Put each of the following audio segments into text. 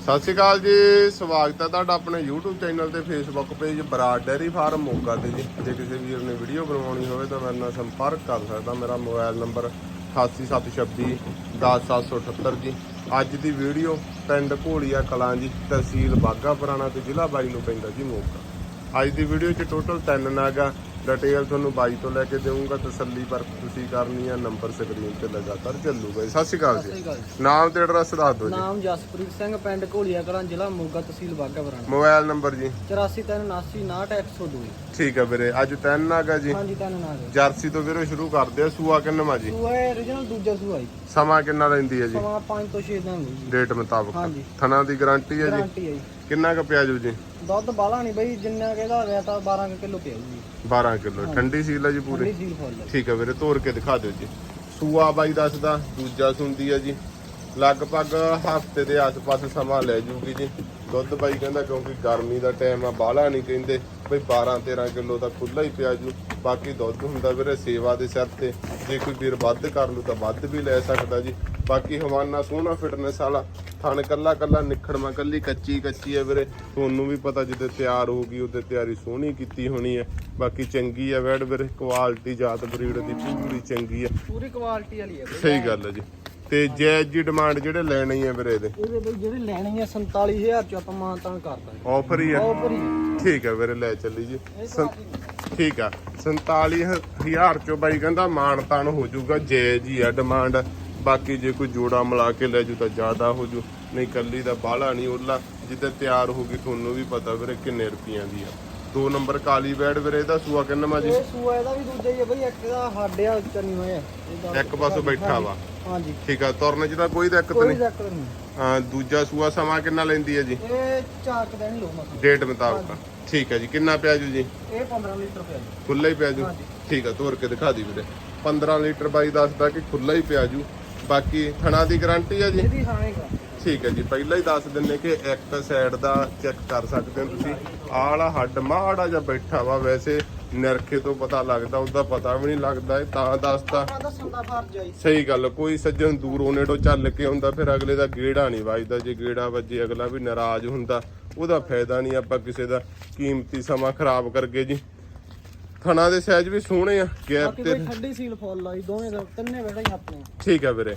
ਸਤਿ ਸ਼੍ਰੀ ਅਕਾਲ ਜੀ, ਸਵਾਗਤ ਹੈ ਤੁਹਾਡਾ ਆਪਣੇ YouTube ਚੈਨਲ ਤੇ Facebook page Brar dairy farm, Moga ਤੇ ਜੀ। ਜੇ ਕਿਸੇ ਵੀਰ ਨੇ ਵੀਡੀਓ ਬਣਵਾਉਣੀ ਹੋਵੇ ਤਾਂ ਮੇਰੇ ਨਾਲ ਸੰਪਰਕ ਕਰ ਸਕਦਾ। ਮੇਰਾ ਮੋਬਾਈਲ ਨੰਬਰ 88726 10778 ਜੀ। ਅੱਜ ਦੀ ਵੀਡੀਓ ਪਿੰਡ ਘੋਲੀਆ ਕਲਾਂ ਜੀ, ਤਹਿਸੀਲ ਬਾਗਾ ਪੁਰਾਣਾ ਤੇ ਜ਼ਿਲ੍ਹਾ ਬਾਈ ਨੂੰ ਪੈਂਦਾ ਜੀ, ਮੋਗਾ। ਅੱਜ ਦੀ ਵੀਡੀਓ 'ਚ ਟੋਟਲ 3 ਨਾਗਾ ਡਿਟੇਲ ਤੁਹਾਨੂੰ ਬਾਈ ਤੋਂ ਲੈ ਕੇ ਦੇਵਾਂਗਾ ਤਸੱਲੀ ਪਰ ਤੁਸੀਂ ਕਰਨੀ ਆ ਨੰਬਰ ਸਕਰੀਨ ਤੇ ਲਗਾਤਾਰ ਚੱਲੂਗਾ ਜੀ ਸਤਿ ਸ਼੍ਰੀ ਅਕਾਲ ਸਤਿ ਜੀ ਸ਼੍ਰੀ ਅਕਾਲ ਜੀ। ਨਾਮ ਤੇ ਐਡਰੈਸ ਦੱਸ ਦਿਓ ਜੀ। ਨਾਮ ਜਸਪ੍ਰੀਤ ਸਿੰਘ ਪਿੰਡ ਘੋਲੀਆ ਕਲਾਂ ਜ਼ਿਲ੍ਹਾ ਮੋਗਾ ਤਹਿਸੀਲ ਬਾਗਾ ਪੁਰਾਣਾ ਮੋਬਾਈਲ ਨੰਬਰ ਜੀ। 8479969102 ਠੀਕ ਹੈ ਵੀਰੇ ਅੱਜ ਤਿੰਨ ਨਾਗਾ ਜੀ। ਹਾਂਜੀ ਤੁਹਾਨੂੰ ਨਾ ਜੀ ਜਰਸੀ ਤੋਂ ਵੀਰੇ ਸ਼ੁਰੂ ਕਰਦੇ ਆ ਸੂਆ ਕਿੰਨਵਾ ਜੀ? ਸੂਆ ਹੈ origignal ਦੂਜਾ ਸੂਆ ਜੀ। ਸਮਾਂ ਕਿੰਨਾ ਲੈਂਦੀ ਹੈ ਜੀ? ਸਮਾਂ 5 ਤੋਂ 6 ਦਿਨ ਹੋਈ ਜੀ। ਡੇਟ ਮੁਤਾਬਕ। ਹਾਂਜੀ। ਥਣਾ ਦੀ ਗਾਰੰਟੀ ਹੈ ਜੀ? ਗਾਰੰਟੀ ਹੈ ਜੀ। ਕਿੰਨਾ ਕੁ ਪਿਆ ਜੂ ਜੀ ਦੁੱਧ ਬਾਲਾ ਨਹੀਂ ਬਈ ਜਿੰਨਾ ਕਿ ਇਹਦਾ ਹੋਇਆ ਤਾਂ 12 ਕਿਲੋ ਪਿਆ ਜੀ। 12 ਕਿਲੋ। ਠੰਡੀ ਸੀਲ ਹੈ ਜੀ ਪੂਰੀ? ਠੰਡੀ ਸੀਲ ਫੁੱਲ ਹੈ ਠੀਕ ਹੈ ਵੀਰੇ ਤੋੜ ਕੇ ਦਿਖਾ ਦਿਓ ਜੀ। ਸੂਆ ਬਾਈ ਦੱਸਦਾ ਦੂਜਾ ਸੁੰਦੀ ਹੈ ਜੀ। ਲਗਭਗ ਹਫ਼ਤੇ ਦੇ ਆਸ-ਪਾਸ ਸਮਾਂ ਲੈ ਜੂਗੀ ਜੀ। ਦੁੱਧ ਬਾਈ ਕਹਿੰਦਾ ਕਿਉਂਕਿ ਗਰਮੀ ਦਾ ਟਾਈਮ ਆ ਬਾਹਲਾ ਨਹੀਂ ਕਹਿੰਦੇ। ਬਈ 12-13 ਕਿਲੋ ਦਾ ਖੁੱਲਾ ਹੀ ਪਿਆ ਜੂ। ਬਾਕੀ ਦੁੱਧ ਹੁੰਦਾ ਵੀਰੇ ਸੇਵਾ ਦੇ ਸਿਰ ਤੇ। ਜੇ ਕੋਈ ਵੀਰ ਵੱਧ ਕਰ ਲੂ ਤਾਂ ਵੱਧ ਵੀ ਲੈ ਸਕਦਾ ਜੀ। ਬਾਕੀ ਹਵਾਨਾ ਸੋਹਣਾ ਫਿਟਨੈਸ ਵਾਲਾ। ਥਣ ਕੱਲਾ ਕੱਲਾ ਨਿਖੜਮਾ ਕੱਲੀ ਕੱਚੀ ਕੱਚੀ ਹੈ ਵੀਰੇ। ਤੁਹਾਨੂੰ ਵੀ ਪਤਾ ਜਿੱਦੇ ਤਿਆਰ ਹੋਊਗੀ ਉਹਦੇ ਤਿਆਰੀ ਸੋਹਣੀ ਕੀਤੀ ਹੋਣੀ ਹੈ। ਬਾਕੀ ਚੰਗੀ ਹੈ ਵੈੜ ਵੀਰੇ ਕੁਆਲਿਟੀ ਜਾਤ ਬਰੀਡ ਦੀ ਪੂਰੀ ਚੰਗੀ ਹੈ। ਪੂਰੀ ਕੁਆਲਿਟੀ ਵਾਲੀ ਹੈ ਸਹੀ ਗੱਲ ਹੈ ਜੀ। ਤੇ ਜੈਜ ਜੀ ਡਿਮਾਂਡ ਜਿਹੜੇ ਲੈਣੇ ਹੀ ਵੀਰੇ ਇਹਦੇ। ਇਹਦੇ ਬਈ ਜਿਹੜੀ ਲੈਣੀ ਹੈ 47000 ਚ ਆਪਾਂ ਮਾਨ ਤਾਨ ਕਰ ਦਾਂਗੇ। ਆਫਰ ਹੀ ਆ ਆਫਰ ਹੀ ਠੀਕ ਹੈ ਵੀਰੇ ਲੈ ਚੱਲੀ ਜੀ। ਤਾਂ ਠੀਕ ਆ। 47000 ਚੋਂ ਬਾਈ ਕਹਿੰਦਾ ਮਾਣ ਤਾਣ ਹੋ ਜਾਊਗਾ ਜੈਜ ਹੀ ਆ ਡਿਮਾਂਡ। ਬਾਕੀ ਜੇ ਕੋਈ ਜੋੜਾ ਮਿਲਾ ਕੇ ਲੈ ਜੂ ਤਾਂ ਜ਼ਿਆਦਾ ਹੋ ਜੂ। ਨਹੀਂ ਕੱਲੀ ਦਾ ਬਾਹਲਾ ਨਹੀਂ ਉਹਲਾ ਜਿੱਦਾਂ ਤਿਆਰ ਹੋਊਗੀ ਤੁਹਾਨੂੰ ਵੀ ਪਤਾ ਵੀਰੇ ਕਿੰਨੇ ਰੁਪਈਆਂ ਦੀ ਆ। ਦੋ ਨੰਬਰ ਕਾਲੀ ਬੈਡ ਵੀਰੇ ਇਹਦਾ ਸੂਆ ਕਿੰਨਾ ਜੀ ਇਹ ਸੂਆ ਇਹਦਾ ਵੀ ਦੂਜਾ ਹੀ ਹੈ ਬਈ ਇੱਕ ਦਾ ਹਾਡਿਆ ਚੰਨੀ ਹੋਇਆ। ਇਹਦਾ- ਇੱਕ ਪਾਸੋਂ ਬੈਠਾ ਵਾ। ਹਾਂਜੀ। ਠੀਕ ਆ ਤੁਰਨ ਚ ਤਾਂ ਕੋਈ ਦਿੱਕਤ ਕੋਈ ਨਹੀਂ। ਹਾਂ ਦੂਜਾ ਸੂਆ ਸਮਾਂ ਕਿੰਨਾ ਲੈਂਦੀ ਹੈ ਜੀ? ਇਹ ਚਾਰ ਕੁ ਦਿਨ ਲੋ ਮਸਾ। ਡੇਟ ਮੁਤਾਬਕ ਠੀਕ ਹੈ ਜੀ ਕਿੰਨਾ ਪਿਆ ਜੂ ਜੀ? ਇਹ 15 ਲੀਟਰ ਪਿਆ ਜੀ। ਖੁੱਲਾ ਹੀ ਪਿਆ ਜੂ। ਠੀਕ ਆ ਤੋਰ ਕੇ ਦਿਖਾ ਦੀ ਵੀਰੇ। 15 ਲੀਟਰ ਬਾਈ ਦੱਸਦਾ ਕਿ ਖੁੱਲਾ ਹੀ ਪਿਆ ਜੂ। ਬਾਕੀ ਥਣਾ ਦੀ ਗਾਰੰਟੀ ਹੈ ਜੀ? ਇਹਦੀ ਖਾਣੇਗਾ ਠੀਕ ਹੈ ਜੀ ਪਹਿਲਾਂ ਹੀ ਦੱਸ ਦਿੰਨੇ ਕਿ ਇੱਕ ਸਾਈਡ ਦਾ ਚੈੱਕ ਕਰ ਸਕਦੇ ਹੋ ਤੁਸੀਂ। ਆਹ ਵਾਲਾ ਹੱਡ ਮਾੜਾ ਜਿਹਾ ਬੈਠਾ ਵਾ ਵੈਸੇ ਨਿਰਖੇ ਤੋਂ ਪਤਾ ਲੱਗਦਾ ਉਹਦਾ ਪਤਾ ਵੀ ਨਹੀਂ ਲੱਗਦਾ ਇਹ ਤਾਂ ਦੱਸਦਾ ਹੈ। ਸਹੀ ਗੱਲ ਕੋਈ ਸੱਜਣ ਦੂਰੋਂ ਨੇੜੋਂ ਚੱਲ ਕੇ ਆਉਂਦਾ ਫਿਰ ਅਗਲੇ ਦਾ ਗੇੜਾ ਨਹੀਂ ਵੱਜਦਾ। ਜੇ ਗੇੜਾ ਵੱਜੇ ਅਗਲਾ ਵੀ ਨਾਰਾਜ਼ ਹੁੰਦਾ। ਉਹਦਾ ਫਾਇਦਾ ਨਹੀਂ ਆਪਾਂ ਕਿਸੇ ਦਾ। ਕੀਮਤੀ ਸਮਾਂ ਖਰਾਬ ਕਰਗੇ ਜੀ। ਥਣਾ ਦੇ ਸਾਈਜ਼ ਵੀ ਸੋਹਣੇ ਆ ਗੈਪ ਬਾਕੀ ਤੇ ਕੋਈ ਠੰਡੀ ਸੀਲ ਫੁੱਲ ਆਈ ਦੋਵੇਂ ਦਾ ਤਿੰਨੇ ਬੈਠਾ ਹੀ ਆਪਣੇ ਠੀਕ ਆ ਵੀਰੇ।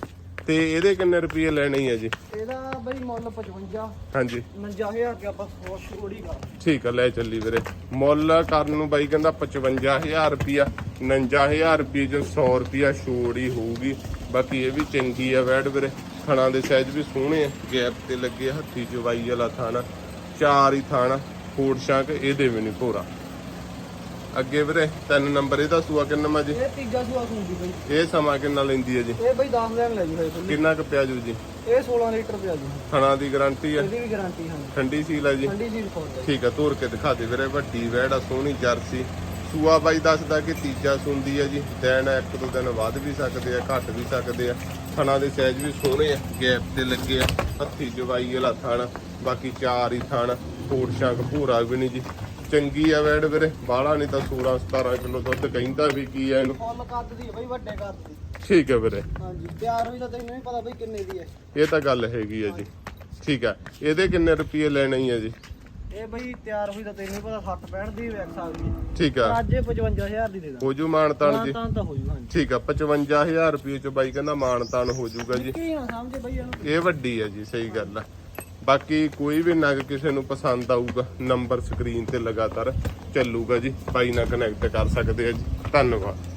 ਤੇ ਇਹਦੇ ਕਿੰਨੇ ਰੁਪਏ ਲੈਣੇ ਆ ਜੀ? ਇਹਦਾ ਬਈ ਮੁੱਲ 55 ਹਾਂਜੀ। 59000 ਕੇ ਆਪਾਂ ਸੋਚ ਛੋੜੀ ਕਰ ਠੀਕ ਆ ਲੈ ਚੱਲੀ ਵੀਰੇ। ਮੁੱਲ ਕਰਨ ਨੂੰ ਬਾਈ ਕਹਿੰਦਾ 55000 ਰੁਪਿਆ 59000 ਰੁਪਏ ਜੋ 100 ਰੁਪਿਆ ਛੋੜ ਹੀ ਹੋਊਗੀ। ਬਾਕੀ ਇਹ ਵੀ ਚੰਗੀ ਆ ਵੈਡ ਵੀਰੇ। ਥਣਾ ਦੇ ਸਾਈਜ਼ ਵੀ ਸੋਹਣੇ ਆ ਗੈਪ ਤੇ ਲੱਗੇ ਆ, ਹੱਥੀ ਚਵਾਈ ਵਾਲਾ ਥਾਣਾ ਚਾਰ ਹੀ ਥਾਣਾ ਫੂਡ ਸ਼ਾਂਕ ਇਹਦੇ ਵੀ ਨਹੀਂ ਭੋਰਾ। ਅੱਗੇ ਵੀਰੇ ਤਿੰਨ ਨੰਬਰ ਇਹਦਾ ਸੂਆ ਕਿੰਨਾ ਮਾ ਜੀ? ਇਹ ਤੀਜਾ ਸੂਆ ਖੁੰਦੀ ਬਈ। ਇਹ ਸਮਾਂ ਕਿੰਨਾ ਲੈਂਦੀ ਹੈ ਜੀ? ਇਹ ਬਈ 10 ਦਿਨ ਲੈ ਜੀ ਹੋਏ ਖੁੱਲੀ ਕਿੰਨਾ ਕੁ ਪਿਆ ਜੂ ਜੀ? ਇਹ 16 ਲੀਟਰ ਪਿਆ ਜੀ। ਥਣਾ ਦੀ ਗਾਰੰਟੀ ਹੈ ਇਹਦੀ ਵੀ ਗਾਰੰਟੀ ਹਾਂ ਠੰਡੀ ਸੀਲ ਹੈ ਜੀ? ਠੰਡੀ ਹੈ। ਠੀਕ ਆ ਤੋਰ ਕੇ ਦਿਖਾ ਦੇ ਵੀਰੇ ਵੱਡੀ ਵੈੜ ਆ ਸੋਹਣੀ ਜਰਸੀ। ਸੂਆ ਬਾਈ ਦੱਸਦਾ ਕਿ ਤੀਜਾ ਸੁੰਦੀ ਆ ਜੀ। ਦਿਨ ਇੱਕ ਦੋ ਦਿਨ ਵੱਧ ਵੀ ਸਕਦੇ ਆ ਘੱਟ ਵੀ ਸਕਦੇ ਆ। ਥਣਾ ਦੇ ਸਾਈਜ਼ ਵੀ ਸੋਹਣੇ ਆ ਗੈਪ ਤੇ ਲੱਗੇ ਆ। ਹੱਥੀ ਜਵਾਈ ਵਾਲਾ ਥਣ ਬਾਕੀ ਚਾਰ ਹੀ ਥਣ ਫੂਡ ਸ਼ਾਂਕ ਭੂਰਾ ਵੀ ਨਹੀਂ ਜੀ। ਚੰਗੀ ਆ ਵੈੜ ਵੀਰੇ ਬਾਹਲਾ ਨਹੀਂ ਤਾਂ 16 17 ਕਿਲੋ ਦੁੱਧ ਕਹਿੰਦਾ ਵੀ ਕੀ ਆ ਇਹਨੂੰ। ਫੁੱਲ ਕੱਦ ਦੀ ਬਈ ਵੱਡੇ ਕੱਦ ਦੀ। ਠੀਕ ਹੈ ਵੀਰੇ। ਹਾਂਜੀ ਤਿਆਰ ਹੋਈ ਤਾਂ ਤੈਨੂੰ ਵੀ ਪਤਾ ਬਈ ਕਿੰਨੇ ਦੀ ਹੈ ਇਹ ਤਾਂ ਗੱਲ ਹੈਗੀ ਆ ਜੀ। ਠੀਕ ਆ ਇਹਦੇ ਕਿੰਨੇ ਰੁਪਏ ਲੈਣੇ ਹੀ ਆ ਜੀ? ਇਹ ਬਈ ਤਿਆਰ ਹੋਈ ਤਾਂ ਤੈਨੂੰ ਪਤਾ 60 65 ਦੀ ਵੇਖ ਸਕਦੀ ਹੈ ਠੀਕ ਆ। ਅੱਜ ਇਹ 55000 ਦੀ ਦੇ ਦਾਂ ਹੋ ਜੂ ਮਾਨਤਾਨ ਜੀ। ਤਾਂ ਤਾਂ ਹੋ ਜੂ ਹਾਂਜੀ। ਠੀਕ ਆ 55000 ਰੁਪਏ ਚ ਬਾਈ ਕਹਿੰਦਾ ਮਾਨਤਾਨ ਹੋ ਜਾਊਗਾ ਜੀ। ਕੀ ਨਾ ਸਮਝੇ ਬਈ ਇਹਨੂੰ। ਇਹ ਵੱਡੀ ਹੈ ਜੀ ਸਹੀ ਗੱਲ ਆ। ਬਾਕੀ ਕੋਈ ਵੀ ਨਗ ਕਿਸੇ ਨੂੰ ਪਸੰਦ ਆਊਗਾ ਨੰਬਰ ਸਕਰੀਨ ਤੇ ਲਗਾਤਾਰ ਚੱਲੂਗਾ ਜੀ। ਬਾਈ ਨਾਲ ਕਨੈਕਟ ਕਰ ਸਕਦੇ ਆ ਜੀ। ਧੰਨਵਾਦ।